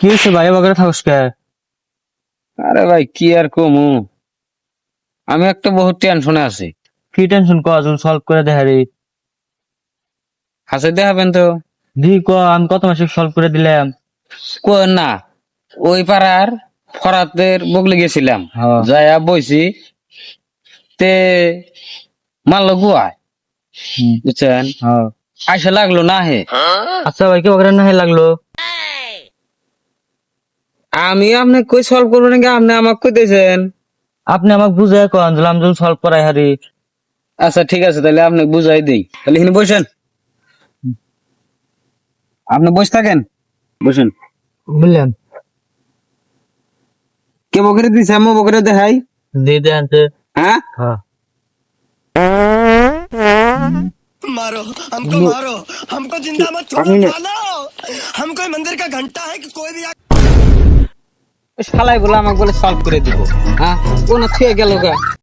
কি হয়েছে ভাই? বগরে থাকস কে? আরে ভাই কি আর কমু? আমি একটা বহুত টেনশনে আছি। কি টেনশন ক সলভ করে দেখা রে হাসে দেখাবেন তো? দি ক আমি কত মাসে সলভ করে দিলাম? কো না ওই পাড়ার ফরাতের বগলে গেছিলাম। হ্যাঁ। যায়া বইছি তে মারল গুয়ায় বুঝছেন? হ্যাঁ। আইসা লাগল না হে আচ্ছা ভাই কি বগরে না হে লাগল? আমি আপনি কই সলভ করব নাকি? আপনি আমাকে কইতেছেন। আপনি আমাকে বুঝাই কন দিলাম যদি সলভ করাই হারি। আচ্ছা ঠিক আছে তাহলে আপনি বুঝাই দেই। তাহলে এখানে বসেন। আপনি বসে থাকেন। বসেন। বুঝলেন? কে বকরে দিছে? আমি বকরে দেখাই। দিয়ে দেন তো। হ্যাঁ? হ্যাঁ। मारो हमको मारो हमको जिंदा मत छोड़ो सालो हम कोई मंदिर का घंटा है कि कोई भी आके শালাই বলে আমাকে বলে সলভ করে দিব হ্যাঁ কোন থেকে গেল গা